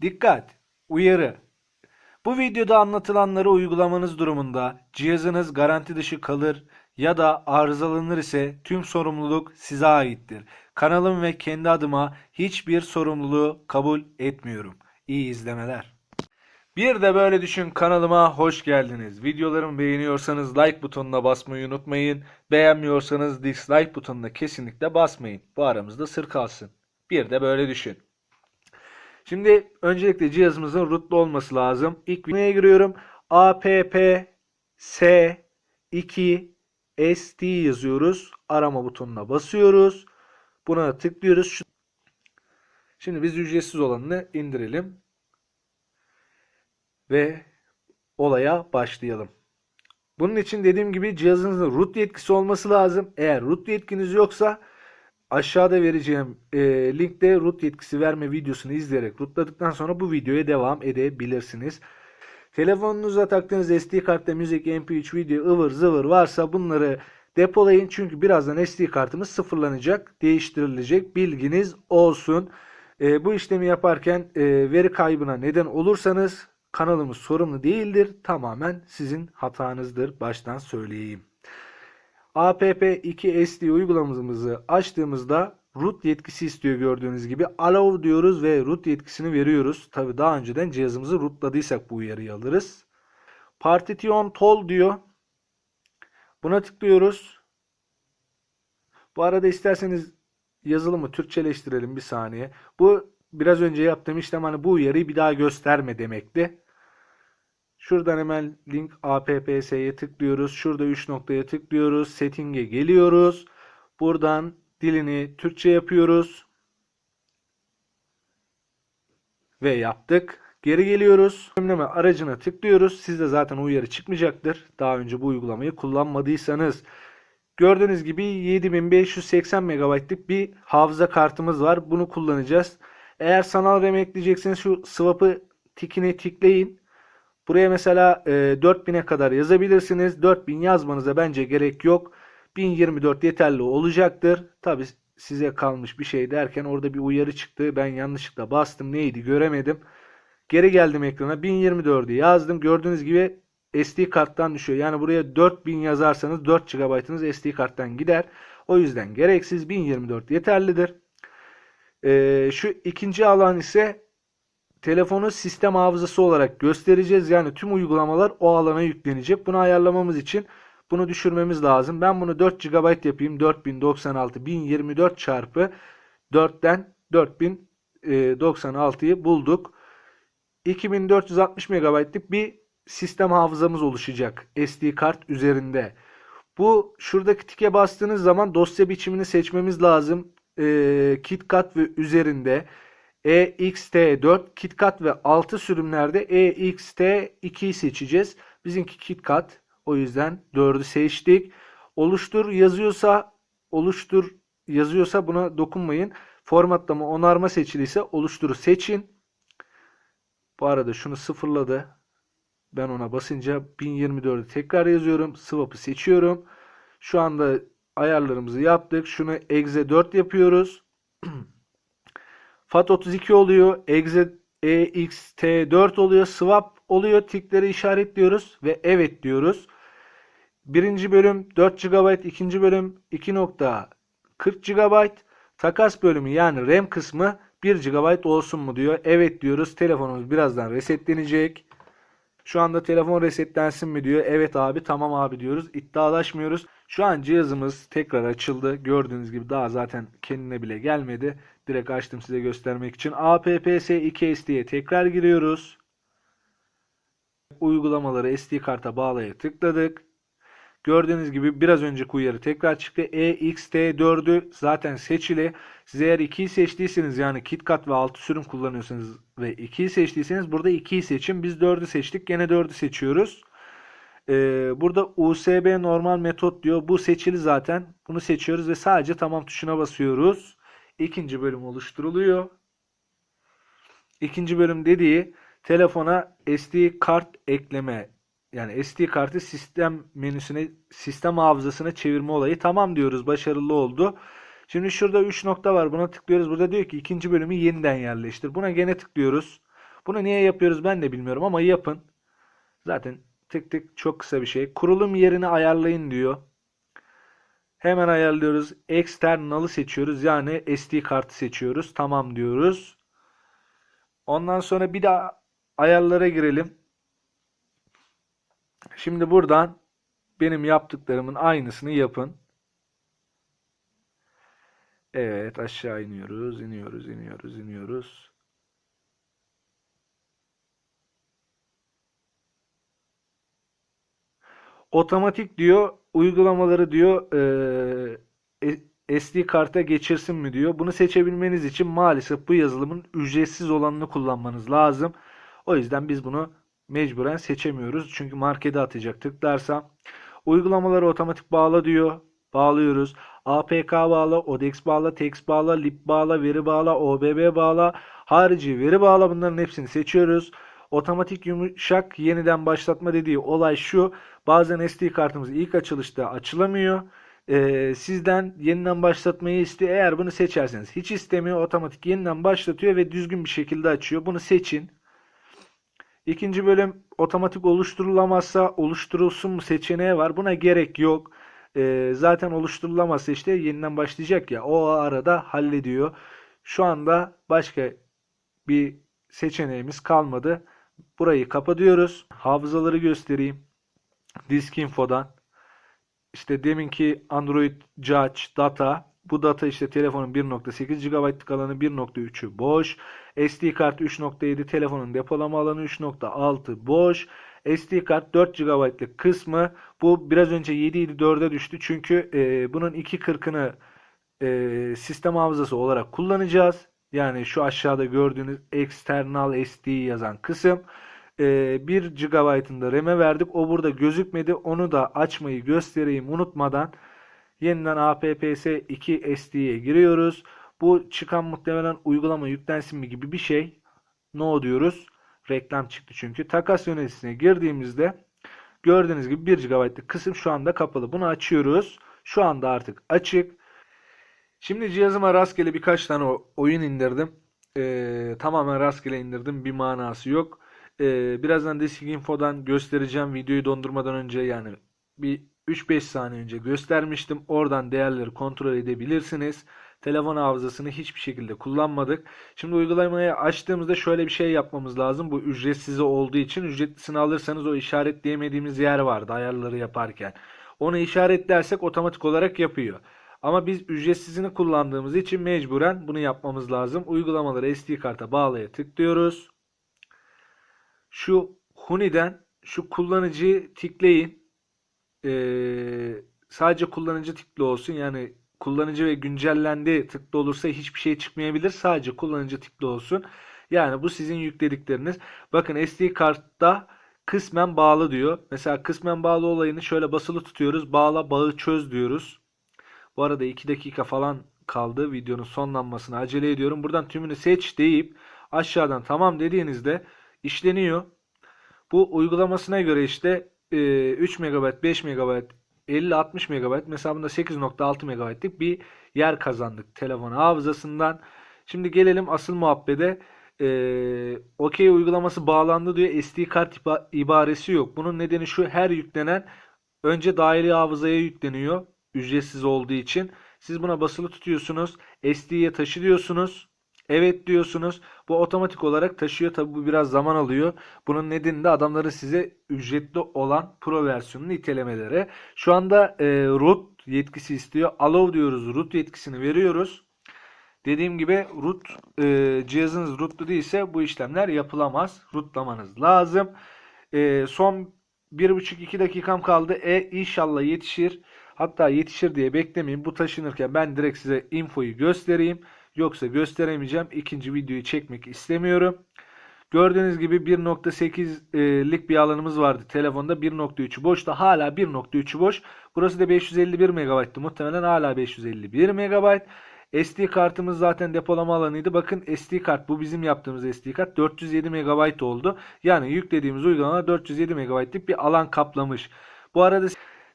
Dikkat! Uyarı! Bu videoda anlatılanları uygulamanız durumunda cihazınız garanti dışı kalır ya da arızalanır ise tüm sorumluluk size aittir. Kanalım ve kendi adıma hiçbir sorumluluğu kabul etmiyorum. İyi izlemeler. Bir de böyle düşün kanalıma hoş geldiniz. Videolarımı beğeniyorsanız like butonuna basmayı unutmayın. Beğenmiyorsanız dislike butonuna kesinlikle basmayın. Bu aramızda sır kalsın. Bir de böyle düşün. Şimdi öncelikle cihazımızın rootlu olması lazım. İlk videoya giriyorum. app s2 st yazıyoruz. Arama butonuna basıyoruz. Buna tıklıyoruz. Şimdi biz ücretsiz olanını indirelim. Ve olaya başlayalım. Bunun için dediğim gibi cihazınızın root yetkisi olması lazım. Eğer root yetkiniz yoksa aşağıda vereceğim e, linkte root yetkisi verme videosunu izleyerek rootladıktan sonra bu videoya devam edebilirsiniz. Telefonunuza taktığınız SD kartta müzik, MP3, video, ıvır zıvır varsa bunları depolayın. Çünkü birazdan SD kartımız sıfırlanacak, değiştirilecek. Bilginiz olsun. E, bu işlemi yaparken e, veri kaybına neden olursanız kanalımız sorumlu değildir. Tamamen sizin hatanızdır. Baştan söyleyeyim. App2sd uygulamamızı açtığımızda root yetkisi istiyor gördüğünüz gibi. Allow diyoruz ve root yetkisini veriyoruz. Tabi daha önceden cihazımızı rootladıysak bu uyarıyı alırız. Partition toll diyor. Buna tıklıyoruz. Bu arada isterseniz yazılımı Türkçeleştirelim bir saniye. Bu biraz önce yaptığım işlem hani bu uyarıyı bir daha gösterme demekti. Şuradan hemen link apps'ye tıklıyoruz. Şurada 3 noktaya tıklıyoruz. Setting'e geliyoruz. Buradan dilini Türkçe yapıyoruz. Ve yaptık. Geri geliyoruz. Önleme aracına tıklıyoruz. Sizde zaten uyarı çıkmayacaktır. Daha önce bu uygulamayı kullanmadıysanız. Gördüğünüz gibi 7580 MB'lık bir hafıza kartımız var. Bunu kullanacağız. Eğer sanal RAM ekleyecekseniz şu swap'ı tikine tikleyin. Buraya mesela e, 4000'e kadar yazabilirsiniz. 4000 yazmanıza bence gerek yok. 1024 yeterli olacaktır. Tabi size kalmış bir şey derken orada bir uyarı çıktı. Ben yanlışlıkla bastım. Neydi göremedim. Geri geldim ekrana. 1024'ü yazdım. Gördüğünüz gibi SD karttan düşüyor. Yani buraya 4000 yazarsanız 4 GB'ınız SD karttan gider. O yüzden gereksiz 1024 yeterlidir. Ee, şu ikinci alan ise telefonu sistem hafızası olarak göstereceğiz. Yani tüm uygulamalar o alana yüklenecek. Bunu ayarlamamız için bunu düşürmemiz lazım. Ben bunu 4 GB yapayım. 4096 1024 çarpı 4'ten 4096'yı bulduk. 2460 MB'lık bir sistem hafızamız oluşacak SD kart üzerinde. Bu şuradaki tike bastığınız zaman dosya biçimini seçmemiz lazım. Ee, KitKat ve üzerinde EXT4, KitKat ve 6 sürümlerde E EXT2'yi seçeceğiz. Bizimki KitKat. O yüzden 4'ü seçtik. Oluştur yazıyorsa oluştur yazıyorsa buna dokunmayın. Formatlama onarma seçiliyse oluşturu seçin. Bu arada şunu sıfırladı. Ben ona basınca 1024'ü tekrar yazıyorum. Swap'ı seçiyorum. Şu anda ayarlarımızı yaptık. Şunu exe 4 yapıyoruz. FAT32 oluyor. Exe EXT4 oluyor. Swap oluyor. Tikleri işaretliyoruz ve evet diyoruz. Birinci bölüm 4 GB, ikinci bölüm 2.40 GB. Takas bölümü yani RAM kısmı 1 GB olsun mu diyor. Evet diyoruz. Telefonumuz birazdan resetlenecek. Şu anda telefon resetlensin mi diyor. Evet abi tamam abi diyoruz. İddialaşmıyoruz. Şu an cihazımız tekrar açıldı. Gördüğünüz gibi daha zaten kendine bile gelmedi. Direkt açtım size göstermek için. APPS2SD'ye tekrar giriyoruz. Uygulamaları SD karta bağlaya tıkladık. Gördüğünüz gibi biraz önceki uyarı tekrar çıktı. EXT4'ü zaten seçili. Siz eğer 2'yi seçtiyseniz yani KitKat ve 6 sürüm kullanıyorsanız ve 2'yi seçtiyseniz burada 2'yi seçin. Biz 4'ü seçtik. Gene 4'ü seçiyoruz. Ee, burada USB normal metot diyor. Bu seçili zaten. Bunu seçiyoruz ve sadece tamam tuşuna basıyoruz. İkinci bölüm oluşturuluyor. İkinci bölüm dediği telefona SD kart ekleme yani SD kartı sistem menüsüne sistem hafızasına çevirme olayı tamam diyoruz başarılı oldu. Şimdi şurada 3 nokta var buna tıklıyoruz. Burada diyor ki ikinci bölümü yeniden yerleştir. Buna gene tıklıyoruz. Bunu niye yapıyoruz ben de bilmiyorum ama yapın. Zaten tık tık çok kısa bir şey. Kurulum yerini ayarlayın diyor. Hemen ayarlıyoruz. External'ı seçiyoruz. Yani SD kartı seçiyoruz. Tamam diyoruz. Ondan sonra bir daha ayarlara girelim. Şimdi buradan benim yaptıklarımın aynısını yapın. Evet aşağı iniyoruz, iniyoruz, iniyoruz, iniyoruz. Otomatik diyor uygulamaları diyor eee, e- SD karta geçirsin mi diyor. Bunu seçebilmeniz için maalesef bu yazılımın ücretsiz olanını kullanmanız lazım. O yüzden biz bunu mecburen seçemiyoruz. Çünkü markete atacak tıklarsam. Uygulamaları otomatik bağla diyor. Bağlıyoruz. APK bağla, ODEX bağla, TEX bağla, LIP bağla, veri bağla, OBB bağla, harici veri bağla bunların hepsini seçiyoruz. Otomatik yumuşak yeniden başlatma dediği olay şu. Bazen SD kartımız ilk açılışta açılamıyor. Ee, sizden yeniden başlatmayı istiyor. Eğer bunu seçerseniz hiç istemiyor. Otomatik yeniden başlatıyor ve düzgün bir şekilde açıyor. Bunu seçin. İkinci bölüm otomatik oluşturulamazsa oluşturulsun mu seçeneği var. Buna gerek yok. Ee, zaten oluşturulamazsa işte yeniden başlayacak ya. O arada hallediyor. Şu anda başka bir seçeneğimiz kalmadı. Burayı kapatıyoruz. Hafızaları göstereyim. Disk Info'dan. İşte deminki Android Judge Data. Bu data işte telefonun 1.8 GB'lık alanı 1.3'ü boş. SD kart 3.7 telefonun depolama alanı 3.6 boş. SD kart 4 GB'lık kısmı bu biraz önce 7 idi 4'e düştü. Çünkü e, bunun 2.40'ını e, sistem hafızası olarak kullanacağız. Yani şu aşağıda gördüğünüz external SD yazan kısım. E, 1 GB'ını da RAM'e verdik. O burada gözükmedi. Onu da açmayı göstereyim unutmadan. Yeniden APPS2 SD'ye giriyoruz. Bu çıkan muhtemelen uygulama yüklensin mi gibi bir şey. No diyoruz. Reklam çıktı çünkü. Takas yöneticisine girdiğimizde gördüğünüz gibi 1 GB'lık kısım şu anda kapalı. Bunu açıyoruz. Şu anda artık açık. Şimdi cihazıma rastgele birkaç tane oyun indirdim. Ee, tamamen rastgele indirdim. Bir manası yok. Ee, birazdan Disk Info'dan göstereceğim videoyu dondurmadan önce yani bir 3-5 saniye önce göstermiştim. Oradan değerleri kontrol edebilirsiniz. Telefon hafızasını hiçbir şekilde kullanmadık. Şimdi uygulamayı açtığımızda şöyle bir şey yapmamız lazım. Bu ücretsiz olduğu için ücretlisini alırsanız o işaretleyemediğimiz yer vardı ayarları yaparken. Onu işaretlersek otomatik olarak yapıyor. Ama biz ücretsizini kullandığımız için mecburen bunu yapmamız lazım. Uygulamaları SD karta bağlaya tıklıyoruz. Şu Huni'den şu kullanıcıyı tikleyin. Ee, sadece kullanıcı tıklı olsun. Yani kullanıcı ve güncellendi tıklı olursa hiçbir şey çıkmayabilir. Sadece kullanıcı tıklı olsun. Yani bu sizin yükledikleriniz. Bakın SD kartta kısmen bağlı diyor. Mesela kısmen bağlı olayını şöyle basılı tutuyoruz. Bağla bağı çöz diyoruz. Bu arada 2 dakika falan kaldı videonun sonlanmasına acele ediyorum. Buradan tümünü seç deyip aşağıdan tamam dediğinizde işleniyor. Bu uygulamasına göre işte e, 3 MB, 5 MB, 50-60 MB mesela bunda 8.6 MB'lik bir yer kazandık telefon hafızasından. Şimdi gelelim asıl muhabbete. E, OK uygulaması bağlandı diyor. SD kart iba- ibaresi yok. Bunun nedeni şu her yüklenen önce dahili hafızaya yükleniyor. Ücretsiz olduğu için. Siz buna basılı tutuyorsunuz. SD'ye taşı diyorsunuz. Evet diyorsunuz. Bu otomatik olarak taşıyor. Tabi bu biraz zaman alıyor. Bunun nedeni de adamların size ücretli olan Pro versiyonunu itelemeleri. Şu anda e, root yetkisi istiyor. Allow diyoruz. Root yetkisini veriyoruz. Dediğim gibi root e, cihazınız rootlu değilse bu işlemler yapılamaz. Rootlamanız lazım. E, son 1,5-2 dakikam kaldı. E inşallah yetişir. Hatta yetişir diye beklemeyin. Bu taşınırken ben direkt size infoyu göstereyim. Yoksa gösteremeyeceğim. İkinci videoyu çekmek istemiyorum. Gördüğünüz gibi 1.8'lik bir alanımız vardı telefonda. 1.3'ü boşta. Hala 1.3'ü boş. Burası da 551 MB'tı. Muhtemelen hala 551 MB. SD kartımız zaten depolama alanıydı. Bakın SD kart bu bizim yaptığımız SD kart 407 MB oldu. Yani yüklediğimiz uygulama 407 MB'lik bir alan kaplamış. Bu arada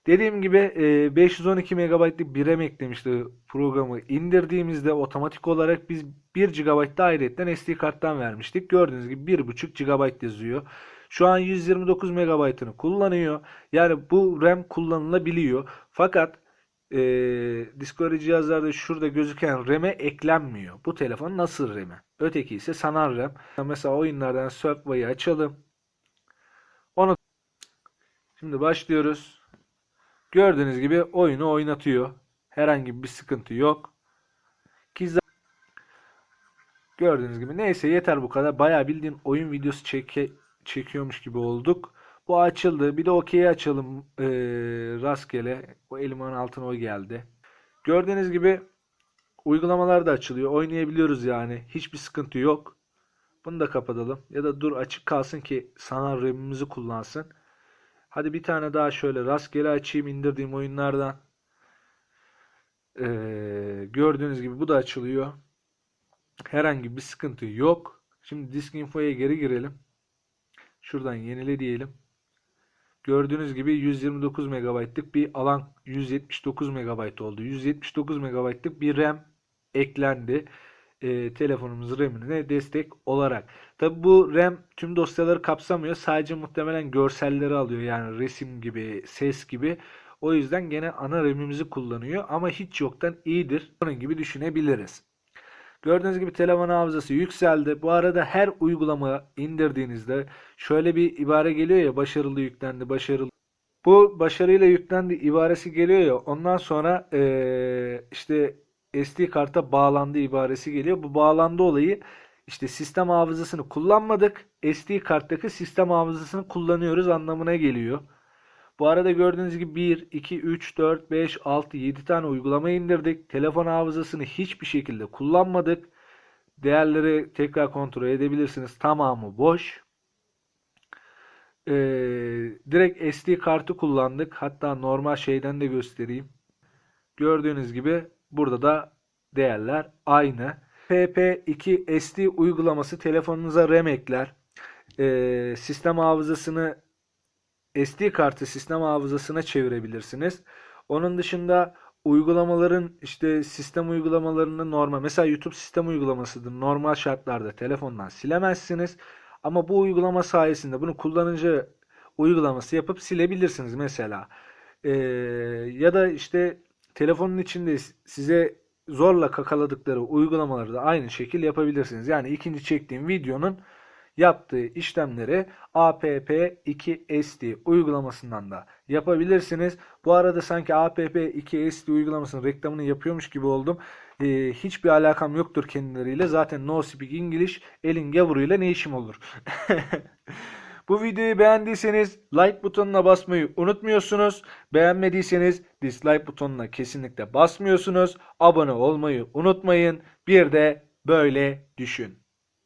Dediğim gibi e, 512 MB'lık bir RAM eklemişti programı indirdiğimizde otomatik olarak biz 1 GB da ayrıyetten SD karttan vermiştik. Gördüğünüz gibi 1.5 GB yazıyor. Şu an 129 MB'ını kullanıyor. Yani bu RAM kullanılabiliyor. Fakat e, Discovery cihazlarda şurada gözüken RAM'e eklenmiyor. Bu telefon nasıl RAM'e? Öteki ise sanal RAM. Mesela oyunlardan Subway'i açalım. Onu Şimdi başlıyoruz. Gördüğünüz gibi oyunu oynatıyor. Herhangi bir sıkıntı yok. Ki Gördüğünüz gibi neyse yeter bu kadar. Bayağı bildiğin oyun videosu çeke, çekiyormuş gibi olduk. Bu açıldı. Bir de OK'yi açalım eee, rastgele. O elimin altına o geldi. Gördüğünüz gibi uygulamalar da açılıyor. Oynayabiliyoruz yani. Hiçbir sıkıntı yok. Bunu da kapatalım. Ya da dur açık kalsın ki sanal RAM'imizi kullansın. Hadi bir tane daha şöyle rastgele açayım indirdiğim oyunlardan. Ee, gördüğünüz gibi bu da açılıyor. Herhangi bir sıkıntı yok. Şimdi disk info'ya geri girelim. Şuradan yenile diyelim. Gördüğünüz gibi 129 MB'lık bir alan 179 MB oldu. 179 MB'lık bir RAM eklendi. Ee, telefonumuz RAM'ine destek olarak. Tabi bu RAM tüm dosyaları kapsamıyor. Sadece muhtemelen görselleri alıyor. Yani resim gibi, ses gibi. O yüzden gene ana RAM'imizi kullanıyor. Ama hiç yoktan iyidir. Onun gibi düşünebiliriz. Gördüğünüz gibi telefon hafızası yükseldi. Bu arada her uygulama indirdiğinizde şöyle bir ibare geliyor ya başarılı yüklendi, başarılı. Bu başarıyla yüklendi ibaresi geliyor ya ondan sonra eee, işte SD karta bağlandı ibaresi geliyor. Bu bağlandı olayı işte sistem hafızasını kullanmadık. SD karttaki sistem hafızasını kullanıyoruz anlamına geliyor. Bu arada gördüğünüz gibi 1, 2, 3, 4, 5, 6, 7 tane uygulama indirdik. Telefon hafızasını hiçbir şekilde kullanmadık. Değerleri tekrar kontrol edebilirsiniz. Tamamı boş. Ee, direkt SD kartı kullandık. Hatta normal şeyden de göstereyim. Gördüğünüz gibi burada da değerler aynı. PP2 SD uygulaması telefonunuza RAM ekler. Ee, sistem hafızasını SD kartı sistem hafızasına çevirebilirsiniz. Onun dışında uygulamaların işte sistem uygulamalarını normal mesela YouTube sistem uygulamasıdır. Normal şartlarda telefondan silemezsiniz. Ama bu uygulama sayesinde bunu kullanıcı uygulaması yapıp silebilirsiniz mesela. Ee, ya da işte telefonun içinde size zorla kakaladıkları uygulamaları da aynı şekil yapabilirsiniz. Yani ikinci çektiğim videonun yaptığı işlemleri APP2SD uygulamasından da yapabilirsiniz. Bu arada sanki APP2SD uygulamasının reklamını yapıyormuş gibi oldum. Ee, hiçbir alakam yoktur kendileriyle. Zaten No Speak English elin gavuruyla ne işim olur. Bu videoyu beğendiyseniz like butonuna basmayı unutmuyorsunuz. Beğenmediyseniz dislike butonuna kesinlikle basmıyorsunuz. Abone olmayı unutmayın. Bir de böyle düşün.